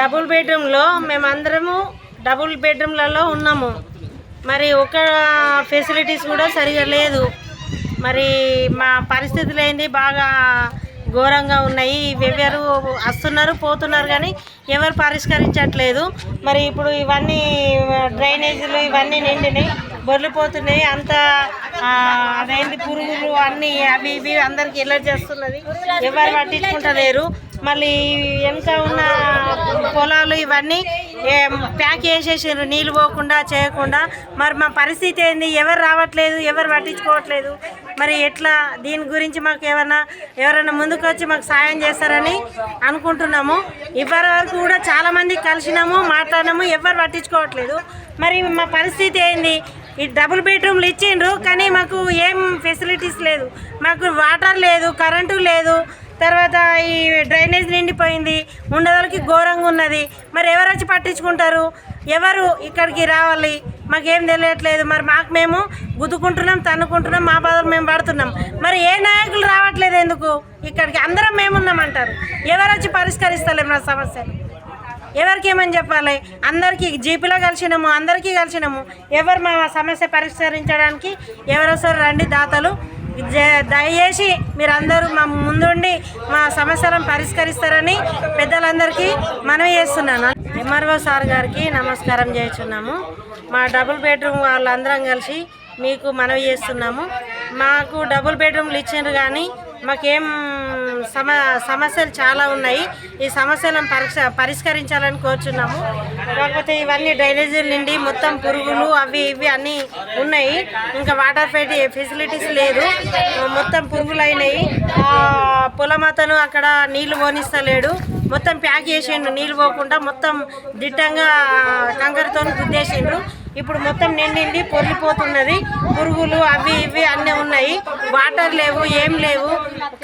Double బెడ్రూమ్లో మేమందరము double బెడ్రూమ్లలో ఉన్నాము. మరి ఒక ఫెసిలిటీస్ కూడా సరిగా లేదు. మరి మా పరిస్థితులు ఏంది? బాగా ఘోరంగా ఉన్నాయి. ఎవరు వస్తున్నారు పోతున్నారు కానీ ఎవరు పరిష్కరించట్లేదు. మరి ఇప్పుడు ఇవన్నీ డ్రైనేజీలు ఇవన్నీ నిండినాయి. బొర్లిపోతున్నాయి అంత అదేంటి పురుగులు అన్నీ అవి ఇవి అందరికి ఎలర్జీ చేస్తున్నది ఎవరు పట్టించుకుంటలేరు. మళ్ళీ వెనుక ఉన్న పొలాలు ఇవన్నీ ప్యాక్ చేసేసారు నీళ్ళు పోకుండా చేయకుండా. మరి మా పరిస్థితి ఏంది? ఎవరు రావట్లేదు ఎవరు పట్టించుకోవట్లేదు. మరి ఎట్లా? దీని గురించి మాకు ఏమన్నా ఎవరైనా ముందుకు వచ్చి మాకు సాయం చేస్తారని అనుకుంటున్నాము. ఇప్పటి వరకు కూడా చాలామంది కలిసినాము మాట్లాడినాము ఎవరు పట్టించుకోవట్లేదు. మరి మా పరిస్థితి ఏంది? ఈ డబుల్ బెడ్రూమ్లు ఇచ్చిండ్రు కానీ మాకు ఏం ఫెసిలిటీస్ లేదు. మాకు వాటర్ లేదు కరెంటు లేదు. తర్వాత ఈ డ్రైనేజ్ నిండిపోయింది ఉండదలకి ఘోరంగా ఉన్నది. మరి ఎవరు వచ్చి పట్టించుకుంటారు? ఎవరు ఇక్కడికి రావాలి? మాకేం తెలియట్లేదు. మరి మాకు మేము గుద్దుకుంటున్నాం తన్నుకుంటున్నాం మా బాధలు మేము పడుతున్నాం. మరి ఏ నాయకులు రావట్లేదు ఎందుకు? ఇక్కడికి అందరం మేమున్నామంటారు ఎవరు వచ్చి పరిష్కరిస్తలేము నా సమస్యను ఎవరికి ఏమని చెప్పాలి? అందరికీ జీపీలో కలిసినాము అందరికీ కలిసినాము. ఎవరు మా సమస్య పరిష్కరించడానికి ఎవరొస్తారు రండి దాతలు. దయచేసి మీరందరూ మా ముందుండి మా సమస్యలను పరిష్కరిస్తారని పెద్దలందరికీ మనవి చేస్తున్నాను. ఎంఆర్ఓ సార్ గారికి నమస్కారం చేస్తున్నాము. మా డబుల్ బెడ్రూమ్ వాళ్ళందరం కలిసి మీకు మనవి చేస్తున్నాము. మాకు డబుల్ బెడ్రూమ్లు ఇచ్చిండ్రు కానీ మాకేం సమ సమస్యలు చాలా ఉన్నాయి. ఈ సమస్యలను పరిష పరిష్కరించాలని కోరుచున్నాము. కాకపోతే ఇవన్నీ డ్రైనేజీలు నిండి మొత్తం పురుగులు అవి ఇవి అన్నీ ఉన్నాయి. ఇంకా వాటర్ ఫెటి ఫెసిలిటీస్ లేదు. మొత్తం పురుగులు అయినాయి ఆ అక్కడ నీళ్ళు పోనిస్తలేడు. మొత్తం ప్యాక్ చేసిండు. నీళ్ళు పోకుండా మొత్తం దిట్టంగా కంకరతో గుద్దేసిండ్రు ఇప్పుడు మొత్తం నిండింది పొర్లిపోతున్నది. పురుగులు అవి ఇవి అన్నీ ఉన్నాయి. వాటర్ లేవు ఏం లేవు.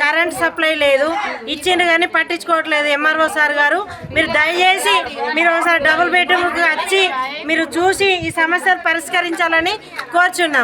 కరెంట్ సప్లై లేదు. ఇచ్చిండ్రు కానీ పట్టించుకోవట్లేదు ఎంఆర్ఓ సార్ గారు. మీరు దయచేసి మీరు ఒకసారి డబుల్ బెడ్రూమ్కి వచ్చి మీరు చూసి ఈ సమస్యను పరిష్కరించాలని కోరుచున్నాము